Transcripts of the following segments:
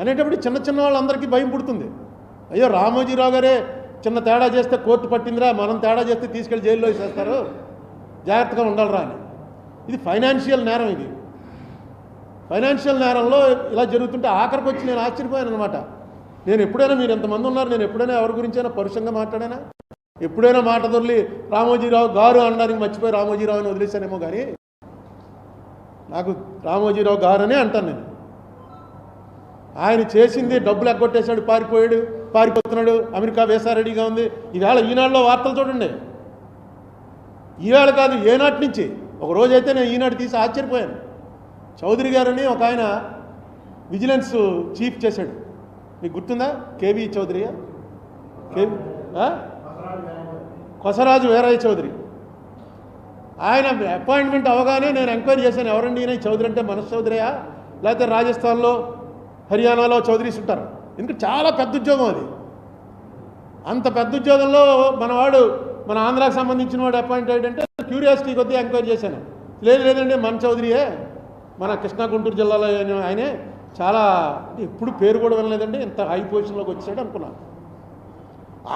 అనేటప్పుడు చిన్న చిన్న వాళ్ళందరికీ భయం పుడుతుంది. అయ్యో రామోజీరావు గారే చిన్న తేడా చేస్తే కోర్టు పట్టిందిరా మనం తేడా చేస్తే తీసుకెళ్ళి జైల్లో వేసేస్తారు. జాగ్రత్తగా ఉండాలిరా అని. ఇది ఫైనాన్షియల్ నేరం ఇది. ఫైనాన్షియల్ నేరంలో ఇలా జరుగుతుంటే ఆఖరికి వచ్చి నేను ఆశ్చర్యపోయాను అనమాట నేను ఎప్పుడైనా మీరు ఎంతమంది ఉన్నారు నేను ఎప్పుడైనా ఎవరి గురించైనా పరుషంగా మాట్లాడానా? ఎప్పుడైనా మాట దొరికి రామోజీరావు గారు అనడానికి మర్చిపోయి రామోజీరావు అని వదిలేశానేమో కానీ నాకు రామోజీరావు గారు అనే అంటాను నేను. ఆయన చేసింది డబ్బులు ఎగ్గొట్టేశాడు పారిపోయాడు పారిపోతున్నాడు. అమెరికా వేసా రెడీగా ఉంది. ఈవేళ ఈనాడులో వార్తలు చూడండి. ఈవేళ కాదు ఏనాటి నుంచి? ఒక రోజైతే నేను ఈనాడు తీసి ఆశ్చర్యపోయాను. చౌదరి గారని ఒక ఆయన విజిలెన్స్ చీఫ్ చేశాడు. మీకు గుర్తుందా? కేవీ చౌదరి? కేవీ కొసరాజు వీరయ్య చౌదరి. ఆయన అపాయింట్మెంట్ అవగానే నేను ఎంక్వైరీ చేశాను. ఎవరండి ఈయన? ఈ చౌదరి అంటే మనస్ చౌదరియా? లేకపోతే రాజస్థాన్లో హర్యానాలో చౌదరీస్ ఉంటారు. ఎందుకంటే చాలా పెద్ద ఉద్యోగం అది. అంత పెద్ద ఉద్యోగంలో మనవాడు మన ఆంధ్రాకి సంబంధించిన వాడు అపాయింట్ అయ్యాడంటే క్యూరియాసిటీ కొద్దీ ఎంక్వైరీ చేశాను. లేదు లేదండి మన చౌదరియే. మన కృష్ణా గుంటూరు జిల్లాలో ఆయనే చాలా ఎప్పుడు పేరు కూడా వినలేదండి. ఇంత హై పొజిషన్లోకి వచ్చాడు అనుకున్నాను.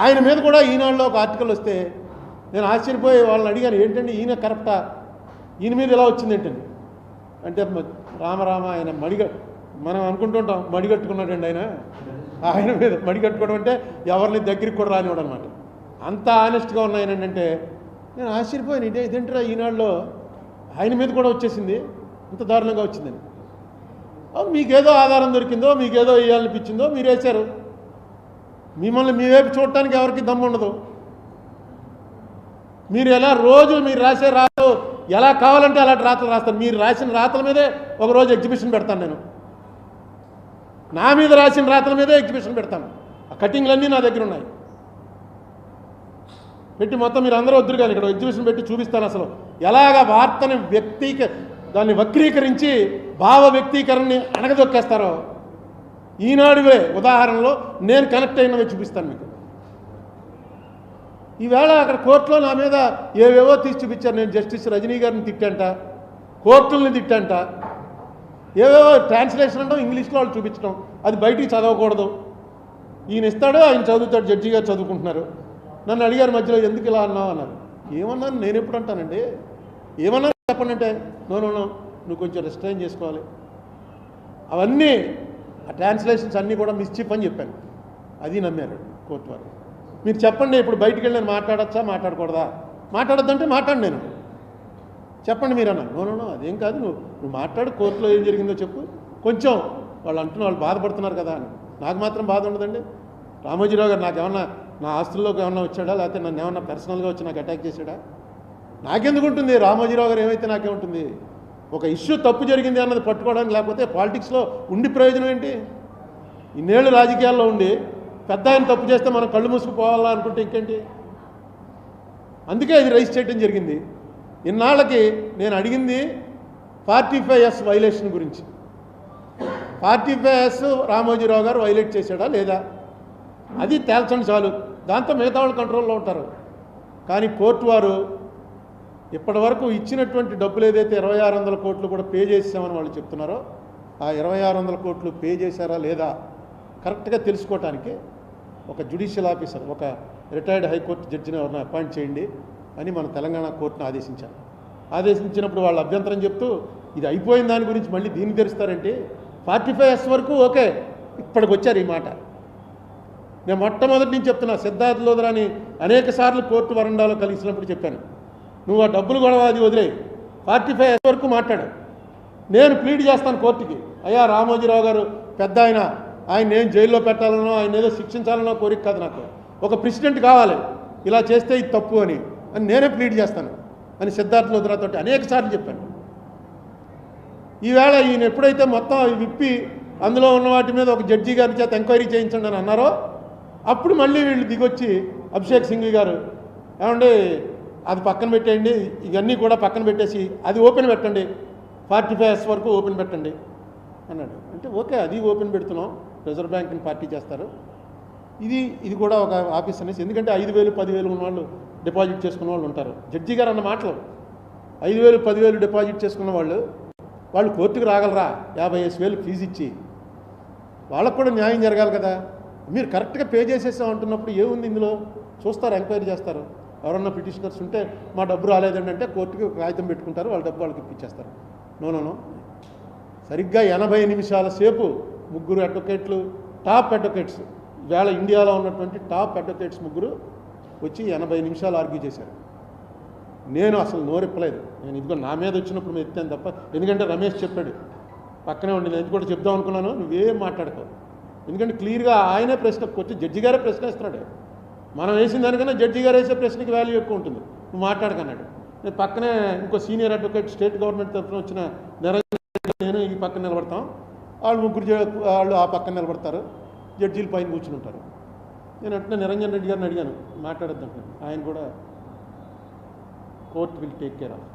ఆయన మీద కూడా ఈనాడులో ఒక ఆర్టికల్ వస్తే నేను ఆశ్చర్యపోయి వాళ్ళని అడిగాను ఏంటండి ఈయన కరెక్టా ఈయన మీద ఎలా వచ్చింది ఏంటండి అంటే రామరామ ఆయన మడిగాడు. మనం అనుకుంటుంటాం మడిగట్టుకున్నాడండి ఆయన. ఆయన మీద మడిగట్టుకోవడం అంటే ఎవరిని దగ్గరికి కూడా రానివాడు అనమాట అంత ఆనెస్ట్గా ఉన్నాయనండి అంటే నేను ఆశ్చర్యపోయాను ఇదే ఇదేంటరా ఈనాడులో ఆయన మీద కూడా వచ్చేసింది. ఇంత దారుణంగా వచ్చిందని. మీకేదో ఆధారం దొరికిందో మీకేదో వేయాలనిపించిందో మీరు వేశారు. మిమ్మల్ని మీ వైపు చూడటానికి ఎవరికి దమ్ము ఉండదు. మీరు ఎలా రోజు మీరు రాసే రాతలు ఎలా కావాలంటే అలాంటి రాతలు రాస్తాను మీరు రాసిన రాతల మీదే ఒక రోజు ఎగ్జిబిషన్ పెడతాను నేను. నా మీద రాసిన రాతల మీదే ఎగ్జిబిషన్ పెడతాను. ఆ కటింగ్లన్నీ నా దగ్గర ఉన్నాయి. పెట్టి మొత్తం మీరు అందరూ వద్దురు కానీ ఇక్కడ ఎగ్జిబిషన్ పెట్టి చూపిస్తాను అసలు. ఎలాగ వార్తని వ్యక్తీక దాన్ని వక్రీకరించి భావ వ్యక్తీకరణని అణగదొక్కేస్తారో ఈనాడువే ఉదాహరణలో నేను కనెక్ట్ అయినవి చూపిస్తాను మీకు. ఈవేళ అక్కడ కోర్టులో నా మీద ఏవేవో తీసి చూపించారు. నేను జస్టిస్ రజనీ గారిని తిట్టంట కోర్టుల్ని తిట్టంట ఏవేవో ట్రాన్స్లేషన్ అంటాం ఇంగ్లీష్లో వాళ్ళు చూపించడం. అది బయటికి చదవకూడదు. ఈయన ఇస్తాడు ఆయన చదువుతాడు జడ్జి గారు చదువుకుంటున్నారు. నన్ను అడిగారు మధ్యలో ఎందుకు ఇలా అన్నావు? అన్నారు. ఏమన్నాను? నేను ఎప్పుడు అంటానండి? ఏమన్నా చెప్పండి అంటే నో నో నువ్వు కొంచెం రెస్ట్రైన్ చేసుకోవాలి. అవన్నీ ఆ ట్రాన్స్లేషన్స్ అన్నీ కూడా మిస్చిప్ అని చెప్పాను. అది నమ్మారు కోర్టు వారు. మీరు చెప్పండి ఇప్పుడు బయటికి వెళ్ళి నేను మాట్లాడచ్చా? మాట్లాడకూడదా? మాట్లాడొద్దంటే మాట్లాడు నేను. చెప్పండి మీరు అన్నారు నోనో అదేం కాదు నువ్వు నువ్వు మాట్లాడు కోర్టులో ఏం జరిగిందో చెప్పు. కొంచెం వాళ్ళు అంటున్న వాళ్ళు బాధపడుతున్నారు కదా అని. నాకు మాత్రం బాధ ఉండదండి. రామోజీరావు గారు నాకేమన్నా నా ఆస్తుల్లోకి ఏమన్నా వచ్చాడా? లేకపోతే నన్ను ఏమన్నా పర్సనల్గా వచ్చి నాకు అటాక్ చేశాడా? నాకెందుకు ఉంటుంది? రామోజీరావు గారు ఏమైతే నాకేముంటుంది ఒక ఇష్యూ తప్పు జరిగింది అన్నది పట్టుకోవడానికి లేకపోతే పాలిటిక్స్లో ఉండి ప్రయోజనం ఏంటి? ఇన్నేళ్ళు రాజకీయాల్లో ఉండి పెద్ద ఆయన తప్పు చేస్తే మనం కళ్ళు మూసుకుపోవాలా అనుకుంటే ఇంకేంటి? అందుకే ఇది రైస్ చేయడం జరిగింది. ఇన్నాళ్ళకి నేను అడిగింది ఫార్టీ ఫైవ్ ఎస్ వైలేషన్ గురించి. Forty five S Ramoji Rao garu violate చేశాడా లేదా? అది తేల్చండి చాలు. దాంతో మిగతా వాళ్ళు కంట్రోల్లో ఉంటారు. కానీ కోర్టు వారు ఇప్పటి వరకు ఇచ్చినటువంటి డబ్బులు ఏదైతే ఇరవై ఆరు వందల కోట్లు కూడా పే చేసామని వాళ్ళు చెప్తున్నారో ఆ ఇరవై ఆరు వందల కోట్లు పే చేశారా లేదా కరెక్ట్గా తెలుసుకోవటానికి ఒక జ్యుడిషియల్ ఆఫీసర్ ఒక రిటైర్డ్ హైకోర్టు జడ్జిని ఎవరిని అపాయింట్ చేయండి. అని మన తెలంగాణ కోర్టును ఆదేశించారు. ఆదేశించినప్పుడు వాళ్ళు అభ్యంతరం చెప్తూ ఇది అయిపోయిన దాని గురించి మళ్ళీ దీన్ని తెరుస్తారంటే ఫార్టీ ఫైవ్ ఎస్ వరకు ఓకే ఇప్పటికి వచ్చారు ఈ మాట. నేను మొట్టమొదటి నుంచి చెప్తున్నా సిద్ధార్థ లోదరాని అనేక సార్లు కోర్టు వరండాలో కలిసినప్పుడు చెప్పాను. నువ్వు ఆ డబ్బులు గొడవ అది వదిలే ఫార్టీ ఫైవ్ వరకు మాట్లాడు. నేను ప్లీడ్ చేస్తాను కోర్టుకి. అయ్యా రామోజీరావు గారు పెద్ద ఆయన. ఆయన నేను జైల్లో పెట్టాలనో ఆయన ఏదో శిక్షించాలనో కోరిక కాదు నాకు. ఒక ప్రెసిడెంట్ కావాలి. ఇలా చేస్తే ఇది తప్పు అని. అని నేనే ప్లీడ్ చేస్తాను. అని సిద్ధార్థ లోద్రాతో అనేక సార్లు చెప్పాను. ఈవేళ ఈయన ఎప్పుడైతే మొత్తం అవి విప్పి అందులో ఉన్న వాటి మీద ఒక జడ్జి గారి చేత ఎంక్వైరీ చేయించండి అని అన్నారో అప్పుడు మళ్ళీ వీళ్ళు దిగొచ్చి అభిషేక్ సింగ్ గారు ఏమండి అది పక్కన పెట్టేయండి ఇవన్నీ కూడా పక్కన పెట్టేసి అది ఓపెన్ పెట్టండి ఫార్టీ ఫైవ్ ఎస్ వరకు ఓపెన్ పెట్టండి అన్నాడు. అంటే ఓకే అది ఓపెన్ పెడుతున్నాం రిజర్వ్ బ్యాంక్ని పార్టీ చేస్తారు. ఇది ఇది కూడా ఒక ఆఫీస్ అనేసి ఎందుకంటే ఐదు వేలు పదివేలు ఉన్న వాళ్ళు డిపాజిట్ చేసుకున్న వాళ్ళు ఉంటారు. జడ్జి గారు అన్న మాటలు. ఐదు వేలు పదివేలు డిపాజిట్ చేసుకున్న వాళ్ళు వాళ్ళు కోర్టుకు రాగలరా? యాభై ఐదు వేలు ఫీజు ఇచ్చి. వాళ్ళకు కూడా న్యాయం జరగాలి కదా. మీరు కరెక్ట్గా పే చేసేసాం అంటున్నప్పుడు ఏముంది ఇందులో? చూస్తారు ఎంక్వైరీ చేస్తారు. ఎవరన్నా పిటిషనర్స్ ఉంటే మా డబ్బు రాలేదండి అంటే కోర్టుకి కాగితం పెట్టుకుంటారు వాళ్ళ డబ్బు వాళ్ళకి ఇప్పించేస్తారు. నోనోనో సరిగ్గా ఎనభై నిమిషాల సేపు ముగ్గురు అడ్వకేట్లు టాప్ అడ్వకేట్స్ వేళ ఇండియాలో ఉన్నటువంటి టాప్ అడ్వకేట్స్ ముగ్గురు వచ్చి ఎనభై నిమిషాలు ఆర్గ్యూ చేశారు. నేను అసలు నోరెప్పలేదు. నేను ఇదిగో నా మీద వచ్చినప్పుడు మేము ఎత్తాను తప్ప ఎందుకంటే రమేష్ చెప్పాడు పక్కనే ఉండి నేను ఇది కూడా చెప్దాం అనుకున్నాను నువ్వేం మాట్లాడుకో ఎందుకంటే క్లియర్గా ఆయనే ప్రశ్న వచ్చి జడ్జి గారే ప్రశ్న వేస్తున్నాడు మనం వేసిన దానికన్నా జడ్జి గారు వేసే ప్రశ్నకి వాల్యూ ఎక్కువ ఉంటుంది. నువ్వు మాట్లాడకన్నాడు. నేను పక్కనే ఇంకో సీనియర్ అడ్వకేట్ స్టేట్ గవర్నమెంట్ తరఫున వచ్చిన నిరంజన్ నేను ఈ పక్కన నిలబడతాం. వాళ్ళు ముగ్గురు వాళ్ళు ఆ పక్కన నిలబడతారు. జడ్జీలు పైన కూర్చుని ఉంటారు. నేను అట్లా నిరంజన్ రెడ్డి గారిని అడిగాను. మాట్లాడద్దాం ఆయన కూడా court will take care of